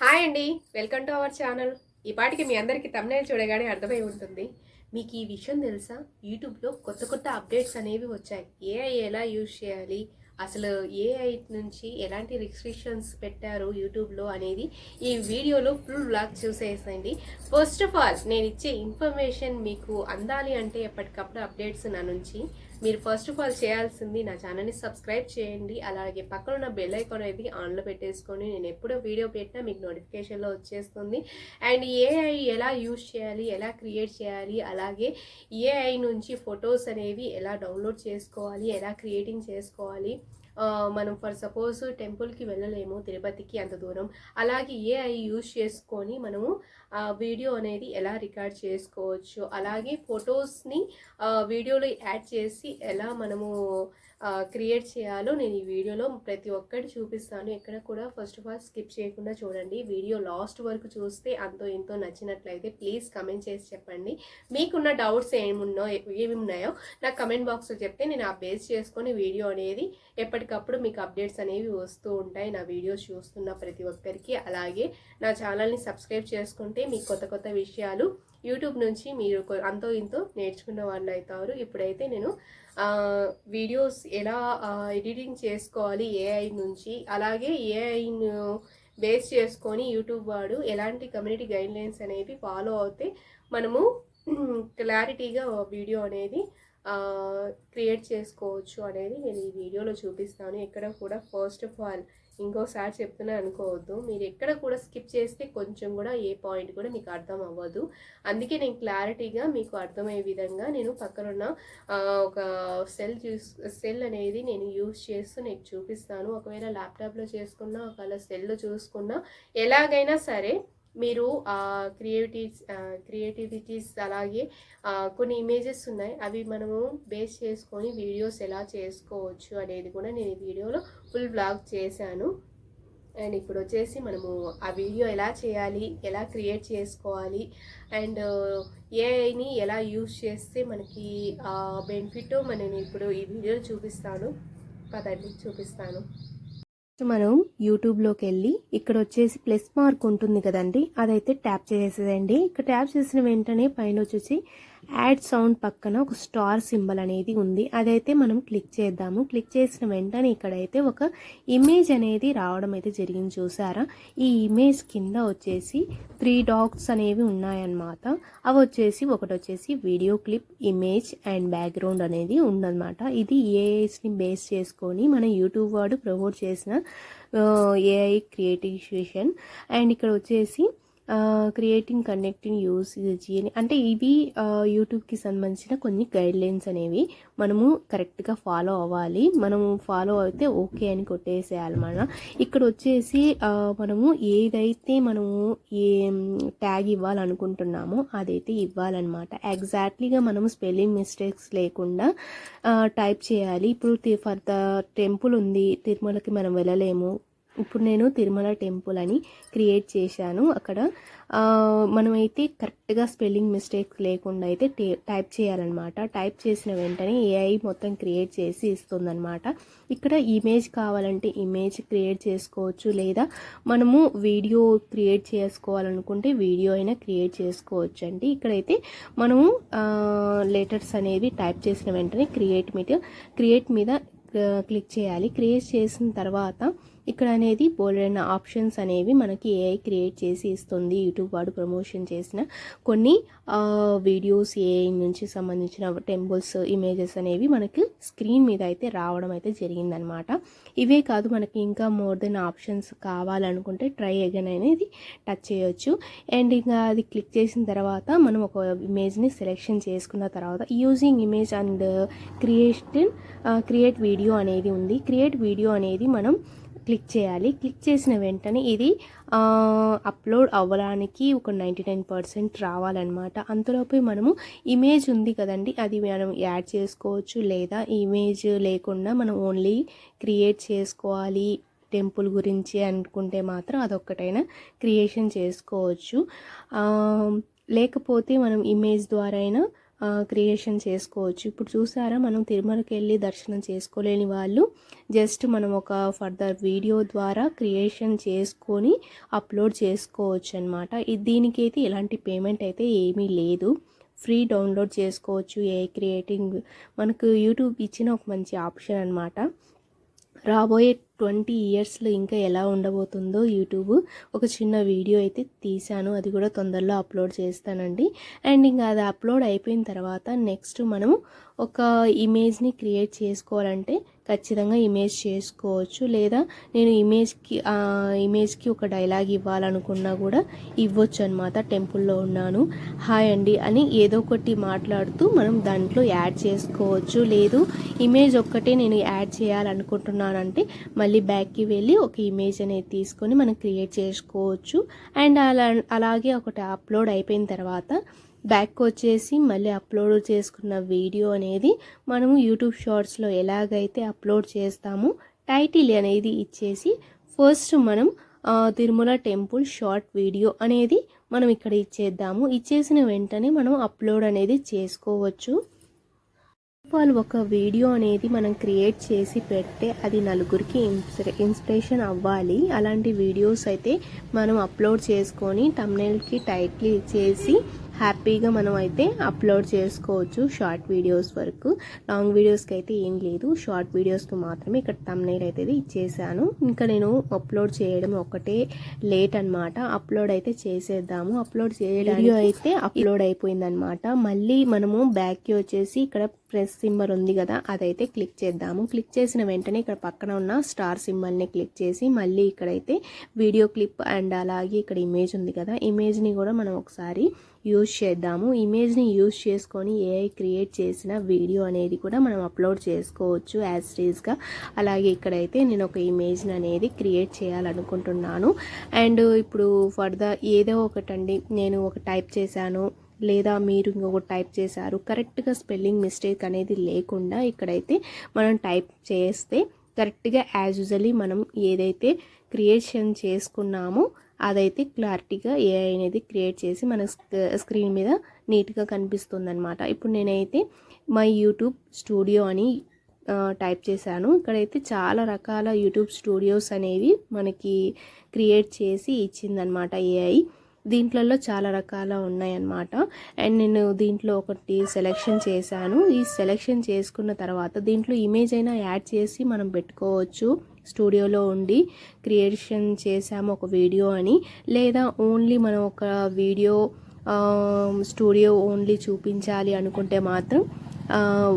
Hi అండి. Welcome to our channel. ఈ పాటికి మీ అందరికీ తమిళ చూడగానే అర్థమై ఉంటుంది. మీకు ఈ విషయం తెలుసా? యూట్యూబ్లో కొత్త కొత్త అప్డేట్స్ అనేవి వచ్చాయి. ఏఐ ఎలా యూజ్ చేయాలి? అసలు ఏఐ నుంచి ఎలాంటి రిస్ట్రిక్షన్స్ పెట్టారు యూట్యూబ్లో అనేది ఈ వీడియోలో ఫుల్ బ్లాగ్ చూసేసండి ఫస్ట్ ఆఫ్ ఆల్ నేను ఇచ్చే ఇన్ఫర్మేషన్ మీకు అందాలి అంటే ఎప్పటికప్పుడు అప్డేట్స్ నా నుంచి. మీరు ఫస్ట్ ఆఫ్ ఆల్ చేయాల్సింది నా ఛానల్ని సబ్స్క్రైబ్ చేయండి. అలాగే పక్కన ఉన్న బెల్ ఐకాన్ అనేది ఆన్లో పెట్టేసుకొని నేను ఎప్పుడో వీడియో పెట్టినా మీకు నోటిఫికేషన్లో వచ్చేస్తుంది. అండ్ ఏఐ ఎలా యూజ్ చేయాలి ఎలా క్రియేట్ చేయాలి అలాగే ఏఐ నుంచి ఫొటోస్ అనేవి ఎలా డౌన్లోడ్ చేసుకోవాలి ఎలా క్రియేటింగ్ చేసుకోవాలి. మనం ఫర్ సపోజ్ టెంపుల్కి వెళ్ళలేము తిరుపతికి అంత దూరం. అలాగే ఏఐ యూజ్ చేసుకొని మనము ఆ వీడియో అనేది ఎలా రికార్డ్ చేసుకోవచ్చు. అలాగే ఫొటోస్ని వీడియోలో యాడ్ చేసి ఎలా మనము క్రియేట్ చేయాలో నేను ఈ వీడియోలో ప్రతి ఒక్కటి చూపిస్తాను. ఎక్కడ కూడా ఫస్ట్ ఆఫ్ ఆల్ స్కిప్ చేయకుండా చూడండి. వీడియో లాస్ట్ వరకు చూస్తే అంతో ఎంతో నచ్చినట్లయితే ప్లీజ్ కమెంట్ చేసి చెప్పండి. మీకున్న డౌట్స్ ఏమున్నో ఏమి ఉన్నాయో నాకు కమెంట్ బాక్స్లో చెప్తే నేను ఆ బేస్ చేసుకొని వీడియో అనేది ఎప్పటికప్పుడు మీకు అప్డేట్స్ అనేవి వస్తూ ఉంటాయి. నా వీడియోస్ చూస్తున్న ప్రతి ఒక్కరికి. అలాగే నా ఛానల్ని సబ్స్క్రైబ్ చేసుకుంటే మీకు కొత్త కొత్త విషయాలు యూట్యూబ్ నుంచి మీరు అంతో ఇంతో నేర్చుకున్న వాళ్ళు అవుతారు ఇప్పుడైతే నేను వీడియోస్ ఎలా ఎడిటింగ్ చేసుకోవాలి ఏఐ నుంచి అలాగే ఏఐను బేస్ చేసుకొని యూట్యూబ్ వాడు ఎలాంటి కమ్యూనిటీ గైడ్లైన్స్ అనేవి ఫాలో అవుతే మనము క్లారిటీగా వీడియో అనేది క్రియేట్ చేసుకోవచ్చు అనేది నేను ఈ వీడియోలో చూపిస్తాను. ఎక్కడ కూడా ఫస్ట్ ఆఫ్ ఆల్ ఇంకోసారి చెప్తున్నా అనుకోవద్దు. మీరు ఎక్కడ కూడా స్కిప్ చేస్తే కొంచెం కూడా ఏ పాయింట్ కూడా మీకు అర్థం అవ్వదు. అందుకే నేను క్లారిటీగా మీకు అర్థమయ్యే విధంగా నేను పక్కనున్న ఒక సెల్ చూస్ సెల్ అనేది నేను యూస్ చేస్తూ నీకు చూపిస్తాను. ఒకవేళ ల్యాప్టాప్లో చేసుకున్నా ఒకవేళ సెల్లో చూసుకున్నా ఎలాగైనా సరే మీరు క్రియేటివ్స్ క్రియేటివిటీస్ అలాగే కొన్ని ఇమేజెస్ ఉన్నాయి. అవి మనము బేస్ చేసుకొని వీడియోస్ ఎలా చేసుకోవచ్చు అనేది కూడా నేను ఈ వీడియోలో ఫుల్ బ్లాగ్ చేశాను. అండ్ ఇప్పుడు వచ్చేసి మనము ఆ వీడియో ఎలా చేయాలి ఎలా క్రియేట్ చేసుకోవాలి అండ్ ఏఐని ఎలా యూజ్ చేస్తే మనకి బెనిఫిట్ మనం ఇప్పుడు ఈ వీడియోలో చూపిస్తాను. పదండి చూపిస్తాను. మనం యూట్యూబ్లోకి వెళ్ళి ఇక్కడ వచ్చేసి ప్లస్ మార్క్ ఉంటుంది కదండి అదైతే ట్యాప్ చేసేదండి ఇక్కడ ట్యాప్ చేసిన వెంటనే పైన వచ్చేసి యాడ్ సౌండ్ పక్కన ఒక స్టార్ సింబల్ అనేది ఉంది. అదైతే మనం క్లిక్ చేద్దాము. క్లిక్ చేసిన వెంటనే ఇక్కడైతే ఒక ఇమేజ్ అనేది రావడం అయితే జరిగింది చూసారా? ఈ ఇమేజ్ కింద వచ్చేసి త్రీ డాగ్స్ అనేవి ఉన్నాయన్నమాట. అవి వచ్చేసి ఒకటి వచ్చేసి video clip image and background అనేది ఉందన్నమాట. ఇది ఏఐస్ని బేస్ చేసుకొని మన యూట్యూబ్ వాడు ప్రమోట్ చేసిన ఏఐ క్రియేటివేషన్ అండ్ ఇక్కడ వచ్చేసి క్రియేటింగ్ కనెక్టింగ్ యూస్ అని. అంటే ఇవి యూట్యూబ్కి సంబంధించిన కొన్ని గైడ్ లైన్స్ అనేవి మనము కరెక్ట్గా ఫాలో అవ్వాలి. మనము ఫాలో అయితే ఓకే అని కొట్టేసేయాలి మన. ఇక్కడ వచ్చేసి మనము ఏదైతే మనము ఏ ట్యాగ్ ఇవ్వాలనుకుంటున్నామో అదైతే ఇవ్వాలన్నమాట. ఎగ్జాక్ట్లీగా మనము స్పెల్లింగ్ మిస్టేక్స్ లేకుండా టైప్ చేయాలి. ఇప్పుడు ఫర్ ద టెంపుల్ ఉంది తిరుమలకి మనం వెళ్ళలేము. ఇప్పుడు నేను తిరుమల టెంపుల్ అని క్రియేట్ చేశాను అక్కడ. మనమైతే కరెక్ట్గా స్పెల్లింగ్ మిస్టేక్స్ లేకుండా అయితే టైప్ చేయాలన్నమాట. టైప్ చేసిన వెంటనే ఏఐ మొత్తం క్రియేట్ చేసి ఇస్తుందన్నమాట. ఇక్కడ ఇమేజ్ కావాలంటే ఇమేజ్ క్రియేట్ చేసుకోవచ్చు లేదా మనము వీడియో క్రియేట్ చేసుకోవాలనుకుంటే వీడియో అయినా క్రియేట్ చేసుకోవచ్చు అండి. ఇక్కడైతే మనము లెటర్స్ అనేవి టైప్ చేసిన వెంటనే క్రియేట్ మీద క్రియేట్ మీద క్లిక్ చేయాలి. క్రియేట్ చేసిన తర్వాత ఇక్కడ అనేది బోల్డైన ఆప్షన్స్ అనేవి మనకి ఏఐ క్రియేట్ చేసి ఇస్తుంది. యూట్యూబ్ వాడు ప్రమోషన్ చేసిన కొన్ని వీడియోస్ ఏఐ నుంచి సంబంధించిన టెంపుల్స్ ఇమేజెస్ అనేవి మనకి స్క్రీన్ మీద అయితే రావడం అయితే జరిగిందనమాట. ఇవే కాదు మనకి ఇంకా మోర్ దెన్ ఆప్షన్స్ కావాలనుకుంటే ట్రై అగైన్ అనేది టచ్ చేయొచ్చు. అండ్ ఇంకా అది క్లిక్ చేసిన తర్వాత మనం ఒక ఇమేజ్ని సెలెక్షన్ చేసుకున్న తర్వాత using image and creation create video అనేది ఉంది. క్రియేట్ వీడియో అనేది మనం క్లిక్ చేయాలి. క్లిక్ చేసిన వెంటనే ఇది అప్లోడ్ అవ్వడానికి ఒక నైంటీ నైన్ పర్సెంట్ రావాలన్నమాట. అంతలోపే మనము ఇమేజ్ ఉంది కదండి అది మనం యాడ్ చేసుకోవచ్చు లేదా ఇమేజ్ లేకుండా మనం ఓన్లీ క్రియేట్ చేసుకోవాలి. టెంపుల్ గురించి అనుకుంటే మాత్రం అదొక్కటైనా క్రియేషన్ చేసుకోవచ్చు. లేకపోతే మనం ఇమేజ్ ద్వారా అయినా క్రియేషన్ చేసుకోవచ్చు. ఇప్పుడు చూసారా మనం తిరుమలకి వెళ్ళి దర్శనం చేసుకోలేని వాళ్ళు జస్ట్ మనం ఒక ఫర్దర్ వీడియో ద్వారా క్రియేషన్ చేసుకొని అప్లోడ్ చేసుకోవచ్చు అనమాట దీనికైతే ఎలాంటి పేమెంట్ అయితే ఏమీ లేదు. ఫ్రీ డౌన్లోడ్ చేసుకోవచ్చు ఏ క్రియేటింగ్ మనకు యూట్యూబ్ ఇచ్చిన ఒక మంచి ఆప్షన్ అనమాట రాబోయే ట్వంటీ ఇయర్స్లో ఇంకా ఎలా ఉండబోతుందో యూట్యూబ్ ఒక చిన్న వీడియో అయితే తీశాను. అది కూడా తొందరలో అప్లోడ్ చేస్తానండి. అండ్ ఇంకా అది అప్లోడ్ అయిపోయిన తర్వాత నెక్స్ట్ మనము ఒక ఇమేజ్ని క్రియేట్ చేసుకోవాలంటే ఖచ్చితంగా ఇమేజ్ చేసుకోవచ్చు. లేదా నేను ఇమేజ్కి ఇమేజ్కి ఒక డైలాగ్ ఇవ్వాలనుకున్నా కూడా ఇవ్వచ్చు అనమాట టెంపుల్లో ఉన్నాను. హాయ్ అండి అని ఏదో ఒకటి మాట్లాడుతూ మనం దాంట్లో యాడ్ చేసుకోవచ్చు. లేదు ఇమేజ్ ఒక్కటే నేను యాడ్ చేయాలనుకుంటున్నానంటే మళ్ళీ బ్యాక్కి వెళ్ళి ఒక ఇమేజ్ అనేది తీసుకొని మనం క్రియేట్ చేసుకోవచ్చు. అండ్ అలా అలాగే ఒకటి అప్లోడ్ అయిపోయిన తర్వాత బ్యాక్ వచ్చేసి మళ్ళీ అప్లోడ్ చేసుకున్న వీడియో అనేది మనము యూట్యూబ్ షార్ట్స్లో ఎలాగైతే అప్లోడ్ చేస్తామో టైటిల్ అనేది ఇచ్చేసి ఫస్ట్ మనం తిరుమల టెంపుల్ షార్ట్ వీడియో అనేది మనం ఇక్కడ ఇచ్చేద్దాము. ఇచ్చేసిన వెంటనే మనం అప్లోడ్ అనేది చేసుకోవచ్చు. వాళ్ళు ఒక వీడియో అనేది మనం క్రియేట్ చేసి పెడితే అది నలుగురికి ఇన్స్పిరేషన్ అవ్వాలి. అలాంటి వీడియోస్ అయితే మనం అప్లోడ్ చేసుకొని టమ్నైల్కి టైటిల్ ఇచ్చేసి హ్యాపీగా మనం అయితే అప్లోడ్ చేసుకోవచ్చు షార్ట్ వీడియోస్ వరకు. లాంగ్ వీడియోస్కి అయితే ఏం లేదు. షార్ట్ వీడియోస్కి మాత్రమే ఇక్కడ తమ్నైల్ అయితే ఇచ్చేసాను. ఇంకా నేను అప్లోడ్ చేయడం ఒకటే లేట్ అన్నమాట. అప్లోడ్ అయితే చేసేద్దాము. అప్లోడ్ చేయడానికి అయితే అప్లోడ్ అయిపోయిందనమాట మళ్ళీ మనము బ్యాక్కి వచ్చేసి ఇక్కడ ప్రెస్ సింబల్ ఉంది కదా అదైతే క్లిక్ చేద్దాము. క్లిక్ చేసిన వెంటనే ఇక్కడ పక్కన ఉన్న స్టార్ సింబల్ని క్లిక్ చేసి మళ్ళీ ఇక్కడైతే వీడియో క్లిప్ అండ్ అలాగే ఇక్కడ ఇమేజ్ ఉంది కదా ఇమేజ్ని కూడా మనం ఒకసారి యూజ్ చేద్దాము. ఇమేజ్ని యూజ్ చేసుకొని ఏఐ క్రియేట్ చేసిన వీడియో అనేది కూడా మనం అప్లోడ్ చేసుకోవచ్చు యాజ్ రీజ్గా అలాగే ఇక్కడైతే నేను ఒక ఇమేజ్ని అనేది క్రియేట్ చేయాలనుకుంటున్నాను. అండ్ ఇప్పుడు ఫర్దర్ ఏదో ఒకటండి నేను ఒక టైప్ చేశాను లేదా మీరు ఇంకొక టైప్ చేశారు కరెక్ట్గా స్పెల్లింగ్ మిస్టేక్ అనేది లేకుండా ఇక్కడైతే మనం టైప్ చేస్తే కరెక్ట్గా యాజ్ యూజువలీ మనం ఏదైతే క్రియేషన్ చేసుకున్నామో అదైతే క్లారిటీగా ఏఐ అనేది క్రియేట్ చేసి మన స్క- స్క్రీన్ మీద నీట్గా కనిపిస్తుంది అనమాట ఇప్పుడు నేనైతే మై యూట్యూబ్ స్టూడియో అని టైప్ చేశాను. ఇక్కడైతే చాలా రకాల యూట్యూబ్ స్టూడియోస్ అనేవి మనకి క్రియేట్ చేసి ఇచ్చిందనమాట ఏఐ. దీంట్లలో చాలా రకాల ఉన్నాయన్నమాట. అండ్ నేను దీంట్లో ఒకటి సెలెక్షన్ చేశాను. ఈ సెలెక్షన్ చేసుకున్న తర్వాత దీంట్లో ఇమేజ్ అయినా యాడ్ చేసి మనం పెట్టుకోవచ్చు. స్టూడియోలో ఉండి క్రియేషన్ చేసాము ఒక వీడియో అని. లేదా ఓన్లీ మనం ఒక వీడియో స్టూడియో ఓన్లీ చూపించాలి అనుకుంటే మాత్రం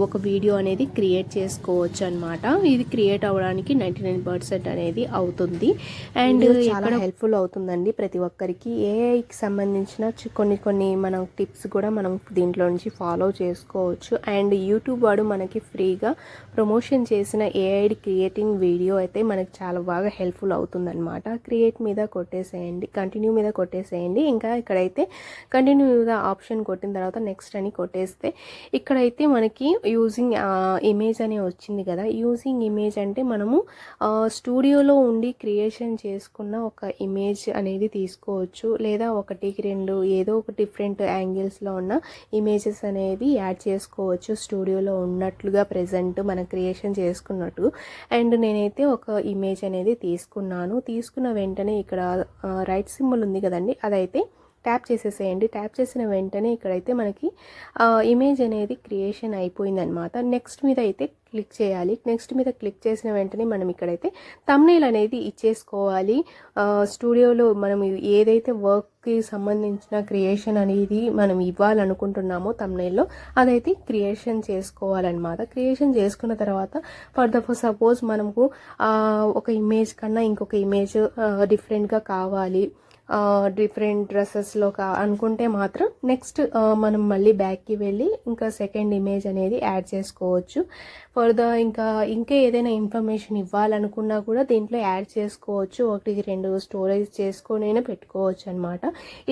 ఒక వీడియో అనేది క్రియేట్ చేసుకోవచ్చు అనమాట ఇది క్రియేట్ అవ్వడానికి నైంటీ నైన్ పర్సెంట్ అనేది అవుతుంది. అండ్ చాలా హెల్ప్ఫుల్ అవుతుందండి ప్రతి ఒక్కరికి. ఏఐకి సంబంధించిన కొన్ని కొన్ని మనం టిప్స్ కూడా మనం దీంట్లో నుంచి ఫాలో చేసుకోవచ్చు. అండ్ యూట్యూబ్ వాడు మనకి ఫ్రీగా ప్రమోషన్ చేసిన ఏఐ క్రియేటింగ్ వీడియో అయితే మనకి చాలా బాగా హెల్ప్ఫుల్ అవుతుందన్నమాట. క్రియేట్ మీద కొట్టేసేయండి కంటిన్యూ మీద కొట్టేసేయండి. ఇంకా ఇక్కడైతే కంటిన్యూ మీద ఆప్షన్ కొట్టిన తర్వాత నెక్స్ట్ అని కొట్టేస్తే ఇక్కడైతే మనకి యూజింగ్ ఇమేజ్ అనే వచ్చింది కదా. యూజింగ్ ఇమేజ్ అంటే మనము స్టూడియోలో ఉండి క్రియేషన్ చేసుకున్న ఒక ఇమేజ్ అనేది తీసుకోవచ్చు. లేదా ఒకటికి రెండు ఏదో ఒక డిఫరెంట్ యాంగిల్స్లో ఉన్న ఇమేజెస్ అనేవి యాడ్ చేసుకోవచ్చు. స్టూడియోలో ఉన్నట్లుగా ప్రజెంట్ మనం క్రియేషన్ చేసుకున్నట్టు. అండ్ నేనైతే ఒక ఇమేజ్ అనేది తీసుకున్నాను. తీసుకున్న వెంటనే ఇక్కడ రైట్ సింబల్ ఉంది కదండి. అదైతే ట్యాప్ చేసేసేయండి. ట్యాప్ చేసిన వెంటనే ఇక్కడైతే మనకి ఇమేజ్ అనేది క్రియేషన్ అయిపోయిందనమాట నెక్స్ట్ మీద అయితే క్లిక్ చేయాలి. నెక్స్ట్ మీద క్లిక్ చేసిన వెంటనే మనం ఇక్కడైతే తమ్నేల్ అనేది ఇచ్చేసుకోవాలి. స్టూడియోలో మనం ఏదైతే వర్క్కి సంబంధించిన క్రియేషన్ అనేది మనం ఇవ్వాలనుకుంటున్నామో తమ్నేల్లో అదైతే క్రియేషన్ చేసుకోవాలన్నమాట. క్రియేషన్ చేసుకున్న తర్వాత ఫర్ ద సపోజ్ మనకు ఒక ఇమేజ్ కన్నా ఇంకొక ఇమేజ్ డిఫరెంట్గా కావాలి. డిఫరెంట్ డ్రెస్సెస్లో కా అనుకుంటే మాత్రం నెక్స్ట్ మనం మళ్ళీ బ్యాక్కి వెళ్ళి ఇంకా సెకండ్ ఇమేజ్ అనేది యాడ్ చేసుకోవచ్చు. ఫర్దర్ ఇంకా ఇంకా ఏదైనా ఇన్ఫర్మేషన్ ఇవ్వాలనుకున్నా కూడా దీంట్లో యాడ్ చేసుకోవచ్చు. ఒకటికి రెండు స్టోరేజ్ చేసుకొని పెట్టుకోవచ్చు అనమాట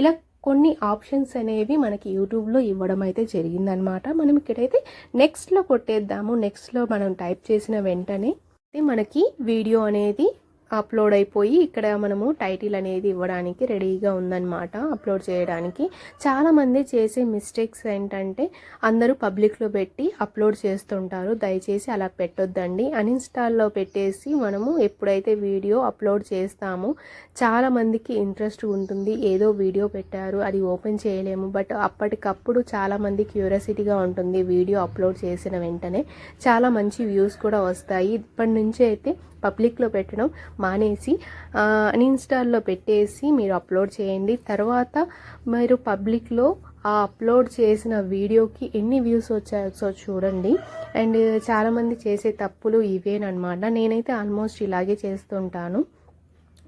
ఇలా కొన్ని ఆప్షన్స్ అనేవి మనకి యూట్యూబ్లో ఇవ్వడం అయితే జరిగిందనమాట మనం ఇక్కడైతే నెక్స్ట్లో కొట్టేద్దాము. నెక్స్ట్లో మనం టైప్ చేసిన వెంటనే మనకి వీడియో అనేది అప్లోడ్ అయిపోయి ఇక్కడ మనము టైటిల్ అనేది ఇవ్వడానికి రెడీగా ఉందన్నమాట అప్లోడ్ చేయడానికి. చాలామంది చేసే మిస్టేక్స్ ఏంటంటే అందరూ పబ్లిక్లో పెట్టి అప్లోడ్ చేస్తుంటారు దయచేసి అలా పెట్టొద్దండి. అన్ఇన్స్టాల్లో పెట్టేసి మనము ఎప్పుడైతే వీడియో అప్లోడ్ చేస్తామో చాలామందికి ఇంట్రెస్ట్ ఉంటుంది ఏదో వీడియో పెట్టారు అది ఓపెన్ చేయలేము. బట్ అప్పటికప్పుడు చాలామంది క్యూరియాసిటీగా ఉంటుంది వీడియో అప్లోడ్ చేసిన వెంటనే. చాలా మంచి వ్యూస్ కూడా వస్తాయి. ఇప్పటి నుంచి అయితే పబ్లిక్లో పెట్టడం మానేసి అన్ఇన్స్టాల్లో పెట్టేసి మీరు అప్లోడ్ చేయండి. తర్వాత మీరు పబ్లిక్లో ఆ అప్లోడ్ చేసిన వీడియోకి ఎన్ని వ్యూస్ వచ్చాయో చూడండి. అండ్ చాలామంది చేసే తప్పులు ఇవేనమాట నేనైతే ఆల్మోస్ట్ ఇలాగే చేస్తుంటాను.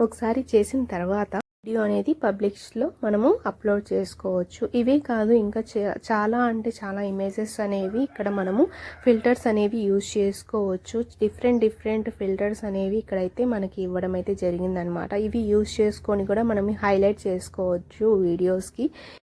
ఒకసారి చేసిన తర్వాత వీడియో అనేది పబ్లిక్స్లో మనము అప్లోడ్ చేసుకోవచ్చు. ఇవే కాదు ఇంకా చే- చాలా అంటే చాలా ఇమేజెస్ అనేవి ఇక్కడ మనము ఫిల్టర్స్ అనేవి యూజ్ చేసుకోవచ్చు. డిఫరెంట్ డిఫరెంట్ ఫిల్టర్స్ అనేవి ఇక్కడైతే మనకి ఇవ్వడం అయితే జరిగిందనమాట. ఇవి యూజ్ చేసుకొని కూడా మనం హైలైట్ చేసుకోవచ్చు వీడియోస్కి.